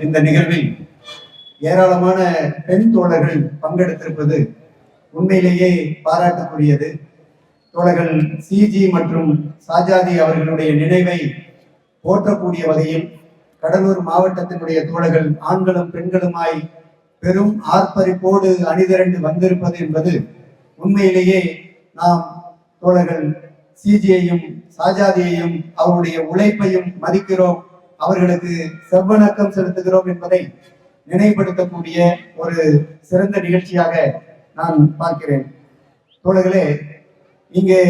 இந்த நிகழ்வில் ஏராளமான பெண் தோழர்கள் பங்கெடுத்திருப்பது உண்மையிலேயே பாராட்டக்கூடியது. தோழர்கள் சிஜி மற்றும் சாஜாதி அவர்களுடைய நினைவை போற்றக்கூடிய வகையில் கடலூர் மாவட்டத்தினுடைய தோழர்கள் ஆண்களும் பெண்களுமாய் பெரும் ஆர்ப்பரிப்போடு அணிதிரண்டு வந்திருப்பது என்பது உண்மையிலேயே நாம் தோழர்கள் சிஜியையும் சாஜாதியையும் அவருடைய உழைப்பையும் மதிக்கிறோம். அவர்களுக்கு செவ்வணக்கம் செலுத்துகிறோம் என்பதை நினைவுபடுத்தக்கூடிய ஒரு சிறந்த நிகழ்ச்சியாக நான் பார்க்கிறேன். தோழர்களே இங்கே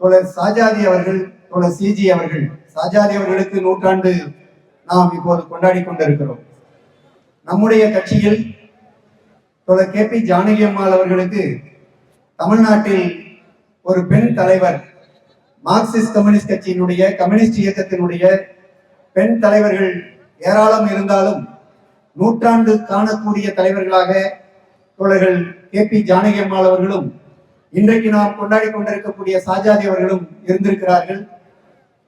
தோழர் சாஜாதி அவர்கள் தோழர் சிஜி அவர்கள் சாஜாதி அவர்களுக்கு நூற்றாண்டு நாம் இப்போது கொண்டாடி கொண்டிருக்கிறோம். நம்முடைய கட்சியில் தோழர் கே பி ஜானகி அம்மாள் அவர்களுக்கு தமிழ்நாட்டில் ஒரு பெண் தலைவர் மார்க்சிஸ்ட் கம்யூனிஸ்ட் கட்சியினுடைய கம்யூனிஸ்ட் இயக்கத்தினுடைய பெண் தலைவர்கள் ஏராளம் இருந்தாலும் நூற்றாண்டு காணக்கூடிய தலைவர்களாக தோழர்கள் கே பி ஜானகி அம்மாள் அவர்களும் இன்றைக்கு நாம் கொண்டாடி கொண்டிருக்கக்கூடிய சாஜாதி அவர்களும் இருந்திருக்கிறார்கள்.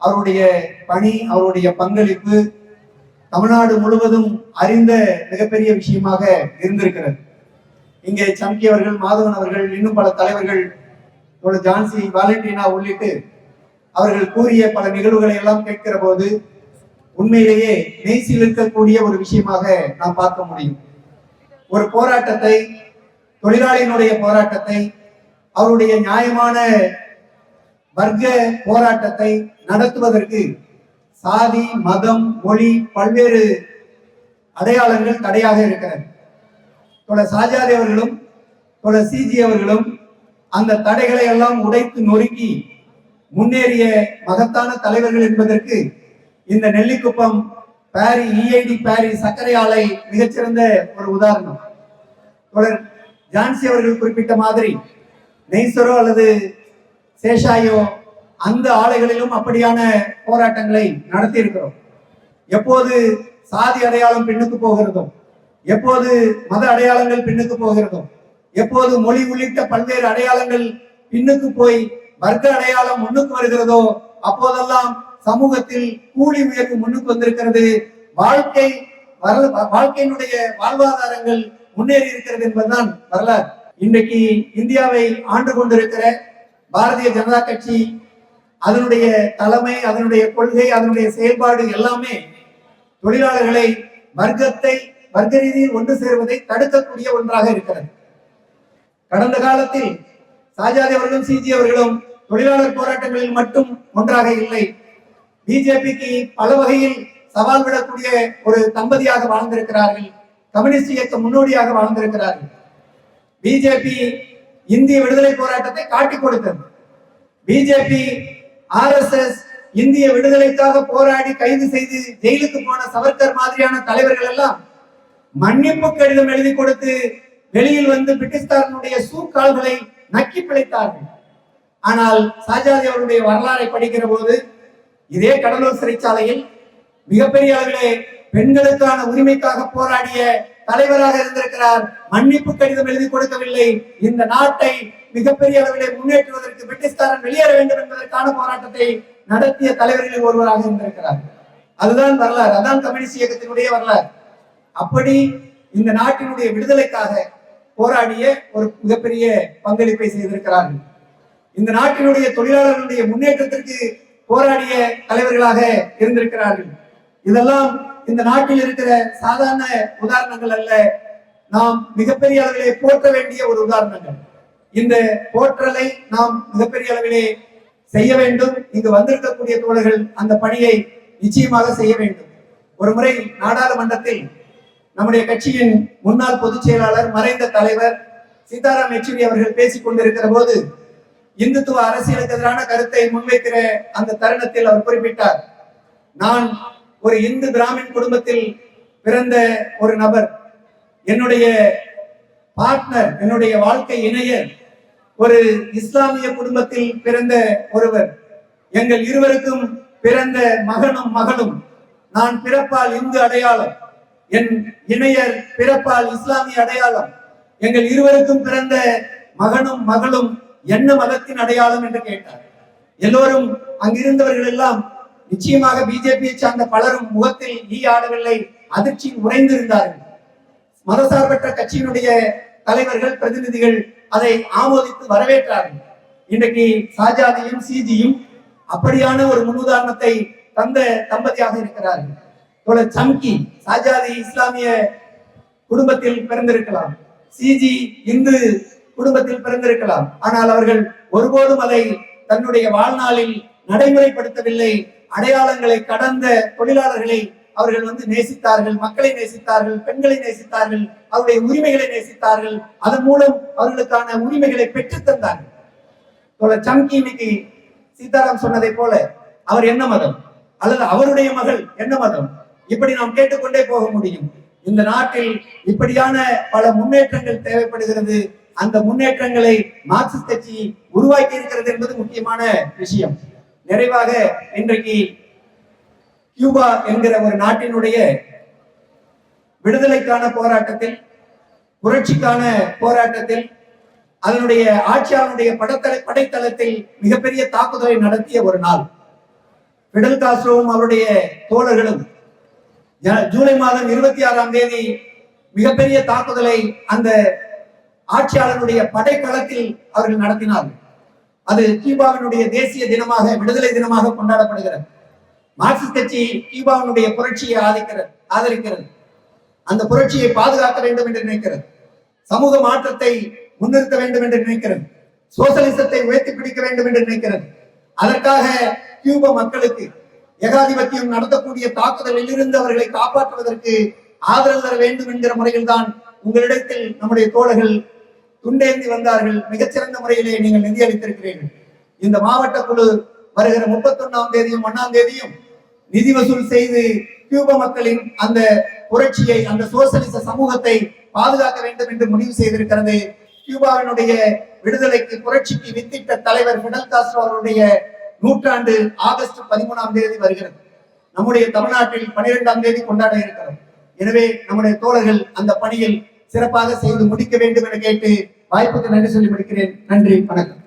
அவருடைய பணி அவருடைய பங்களிப்பு தமிழ்நாடு முழுவதும் அறிந்த மிகப்பெரிய விஷயமாக இருந்திருக்கிறது. இங்கே சம்கி அவர்கள் மாதவன் அவர்கள் இன்னும் பல தலைவர்கள் ஜான்சி வாலண்டினா உள்ளிட்டு அவர்கள் கூறிய பல நிகழ்வுகளை எல்லாம் கேட்கிற போது உண்மையிலேயே மெய்சில் இருக்கக்கூடிய ஒரு விஷயமாக நாம் பார்க்க முடியும். ஒரு போராட்டத்தை தொழிலாளியினுடைய போராட்டத்தை அவருடைய நியாயமான வர்க்க போராட்டத்தை நடத்துவதற்கு சாதி மதம் மொழி பல்வேறு அடையாளங்கள் தடையாக இருக்கிறது. தோழர் சாஜாதி அவர்களும் தோழர் சிஜி அவர்களும் அந்த தடைகளை எல்லாம் உடைத்து நொறுக்கி முன்னேறிய மகத்தான தலைவர்கள் என்பதற்கு இந்த நெல்லிக்குப்பம் பாரி இஐடி பாரி சர்க்கரை ஆலை மிகச்சிறந்த ஒரு உதாரணம். ஜான்சி அவர்கள் குறிப்பிட்ட மாதிரி நெய்சரோ அல்லது சேஷாயோ அந்த ஆலைகளிலும் அப்படியான போராட்டங்களை நடத்தி இருக்கிறோம் எப்போது சாதி அடையாளம் பின்னுக்கு போகிறதோ எப்போது மத அடையாளங்கள் பின்னுக்கு போகிறதோ எப்போது மொழி உள்ளிட்ட பல்வேறு அடையாளங்கள் பின்னுக்கு போய் வர்க்க அடையாளம் முன்னுக்கு வருகிறதோ அப்போதெல்லாம் சமூகத்தில் கூலி உயர்வு முன்னுக்கு வந்திருக்கிறது. வாழ்க்கை வரல வாழ்க்கையினுடைய வாழ்வாதாரங்கள் முன்னேறி இருக்கிறது என்பதுதான் வரலாறு. இன்றைக்கு இந்தியாவை ஆண்டு கொண்டிருக்கிற பாரதிய ஜனதா கட்சி அதனுடைய தலைமை அதனுடைய கொள்கை அதனுடைய செயல்பாடு எல்லாமே தொழிலாளர்களை வர்க்கத்தை வர்க்க ரீதியில் ஒன்று சேர்வதை தடுக்கக்கூடிய ஒன்றாக இருக்கிறது. கடந்த காலத்தில் சாஜாதி அவர்களும் சிஜி அவர்களும் தொழிலாளர் போராட்டங்களில் மட்டும் ஒன்றாக இல்லை. பிஜேபிக்கு பல வகையில் சவால் விடக்கூடிய ஒரு தம்பதியாக வாழ்ந்திருக்கிறார்கள். கம்யூனிஸ்ட் இயக்க முன்னோடியாக வாழ்ந்திருக்கிறார்கள். பிஜேபி இந்திய விடுதலை போராட்டத்தை காட்டிக் கொடுத்தது. பிஜேபி ஆர்எஸ்எஸ் இந்திய விடுதலைக்காக போராடி கைது செய்து ஜெயிலுக்கு போன சவர்கர் மாதிரியான தலைவர்கள் எல்லாம் மன்னிப்பு கடிதம் எழுதி கொடுத்து வெளியில் வந்து பிரிட்டிஷ்காரனுடைய சூக்கால்களை நக்கி பிழைத்தார்கள். ஆனால் சாஜாதி அவருடைய வரலாறை படிக்கிற போது இதே கடலூர் சிறைச்சாலையில் மிகப்பெரிய அளவிலே பெண்களுக்கான உரிமைக்காக போராடிய தலைவராக இருந்திருக்கிறார். மன்னிப்பு கடிதம் எழுதி கொடுக்கவில்லை. இந்த நாட்டை மிகப்பெரிய அளவிலே முன்னேற்றுவதற்கு பிரிட்டிஷ்காரன் வெளியேற வேண்டும் என்பதற்கான போராட்டத்தை நடத்திய தலைவர்களில் ஒருவராக இருந்திருக்கிறார். அதுதான் வரலாறு. அதான் கம்யூனிஸ்ட் இயக்கத்தினுடைய வரலாறு. அப்படி இந்த நாட்டினுடைய விடுதலைக்காக போராடிய ஒரு மிகப்பெரிய பங்களிப்பை செய்திருக்கிறார்கள். இந்த நாட்டினுடைய தொழிலாளர்களுடைய முன்னேற்றத்திற்கு போராடிய தலைவர்களாக இருந்திருக்கிறார்கள். இதெல்லாம் இந்த நாட்டில் இருக்கிற சாதாரண உதாரணங்கள் அல்ல. நாம் மிகப்பெரிய அளவிலே போற்ற வேண்டிய ஒரு உதாரணங்கள். இந்த போற்றலை நாம் மிகப்பெரிய அளவிலே செய்ய வேண்டும். இங்கு வந்திருக்கக்கூடிய தோழர்கள் அந்த பணியை நிச்சயமாக செய்ய வேண்டும். ஒரு முறை நாடாளுமன்றத்தில் நம்முடைய கட்சியின் முன்னாள் பொதுச் செயலாளர் மறைந்த தலைவர் சீதாராம் யெச்சூரி அவர்கள் பேசிக் கொண்டிருக்கிற போது இந்துத்துவ அரசியலுக்கு எதிரான கருத்தை முன்வைக்கிற அந்த தருணத்தில் அவர் குறிப்பிட்டார். நான் ஒரு இந்து பிராமின் குடும்பத்தில் பிறந்த ஒரு நபர். என்னுடைய பார்ட்னர் என்னுடைய வாழ்க்கை இணையர் ஒரு இஸ்லாமிய குடும்பத்தில் பிறந்த ஒருவர். எங்கள் இருவருக்கும் பிறந்த மகனும் மகளும். நான் பிறப்பால் இந்து அடையாளம். என் இணையர் பிறப்பால் இஸ்லாமிய அடையாளம். எங்கள் இருவருக்கும் பிறந்த மகனும் மகளும் என்ன மதத்தின் அடையாளம் என்று கேட்டார். எல்லோரும் அங்கிருந்தவர்கள் எல்லாம் நிச்சயமாக பிஜேபியை சார்ந்த பலரும் முகத்தில் ஈ ஆடவில்லை அதிர்ச்சி உறைந்திருந்தார்கள். மதசார்பற்ற கட்சியினுடைய தலைவர்கள் பிரதிநிதிகள் அதை ஆமோதித்து வரவேற்றார்கள். இன்றைக்கு சாஜாதியும் சிஜியும் அப்படியான ஒரு முன்னுதாரணத்தை தந்த தம்பதியாக இருக்கிறார்கள். சம்கி சாஜாதி இஸ்லாமிய குடும்பத்தில் பிறந்திருக்கலாம். சிஜி இந்து குடும்பத்தில் பிறந்திருக்கலாம். ஆனால் அவர்கள் ஒருபோதும் அதை தன்னுடைய வாழ்நாளில் நடைமுறைப்படுத்தவில்லை. அடையாளங்களை கடந்த தொழிலாளர்களை அவர்கள் வந்து நேசித்தார்கள். மக்களை நேசித்தார்கள். பெண்களை நேசித்தார்கள். அவருடைய உரிமைகளை நேசித்தார்கள். அதன் மூலம் அவர்களுக்கான உரிமைகளை பெற்றுத் தந்தார்கள். தோழர் சம்கி இன்னைக்கு சீதாராம் சொன்னதை போல அவர் என்ன மதம்? அல்லது அவருடைய மகள் என்ன மதம்? இப்படி நாம் கேட்டுக்கொண்டே போக முடியும். இந்த நாட்டில் இப்படியான பல முன்னேற்றங்கள் தேவைப்படுகிறது. அந்த முன்னேற்றங்களை மார்க்சிஸ்ட் கட்சி உருவாக்கி இருக்கிறது என்பது முக்கியமான விஷயம். நிறைவாக இன்றைக்கு கியூபா என்கிற ஒரு நாட்டினுடைய விடுதலைக்கான போராட்டத்தில் புரட்சிக்கான போராட்டத்தில் அதனுடைய ஆட்சியாளனுடைய படத்தலை படைத்தளத்தில் மிகப்பெரிய தாக்குதலை நடத்திய ஒரு நாள். பிடல் காஸ்ட்ரோவும் அவருடைய தோழர்களும் ஜூலை மாதம் இருபத்தி ஆறாம் தேதி மிகப்பெரிய தாக்குதலை அந்த ஆட்சியாளனுடைய படைக்களத்தில் அவர்கள் நடத்தினார்கள். அது கியூபாவினுடைய தேசிய தினமாக விடுதலை தினமாக கொண்டாடப்படுகிறது. மார்க்சிஸ்ட் கட்சி கியூபாவினுடைய புரட்சியை ஆதரிக்கிறது ஆதரிக்கிறது. அந்த புரட்சியை பாதுகாக்க வேண்டும் என்று நினைக்கிறது. சமூக மாற்றத்தை முன்னிறுத்த வேண்டும் என்று நினைக்கிறது. சோசலிசத்தை உயர்த்தி பிடிக்க வேண்டும் என்று நினைக்கிறது. அதற்காக கியூப மக்களுக்கு ஏகாதிபத்தியம் நடத்தக்கூடிய தாக்குதலில் இருந்து அவர்களை காப்பாற்றுவதற்கு ஆதரவு தர வேண்டும் என்கிற முறையில் தான் உங்களிடத்தில் நம்முடைய தோழர்கள் துண்டேந்தி வந்தார்கள். மிகச்சிறந்த முறையிலே நீங்கள் நிதியளித்திருக்கிறீர்கள் இந்த மாவட்ட குழு வருகிற முப்பத்தொன்னாம் தேதியும் ஒன்னாம் தேதியும் நிதி வசூல் செய்து கியூப மக்களின் அந்த புரட்சியை அந்த சோசலிச சமூகத்தை பாதுகாக்க வேண்டும் என்று முடிவு செய்திருக்கிறது. கியூபாவினுடைய விடுதலைக்கு புரட்சிக்கு வித்திட்ட தலைவர் பிடல் காஸ்ட்ரோ அவருடைய நூற்றாண்டு ஆகஸ்ட் பதிமூணாம் தேதி வருகிறது. நம்முடைய தமிழ்நாட்டில் பனிரெண்டாம் தேதி கொண்டாட இருக்கிறோம். எனவே நம்முடைய தோழர்கள் அந்த பணியில் சிறப்பாக செய்து முடிக்க வேண்டும் என கேட்டு வாய்ப்புக்கு நன்றி சொல்லி முடிக்கிறேன். நன்றி வணக்கம்.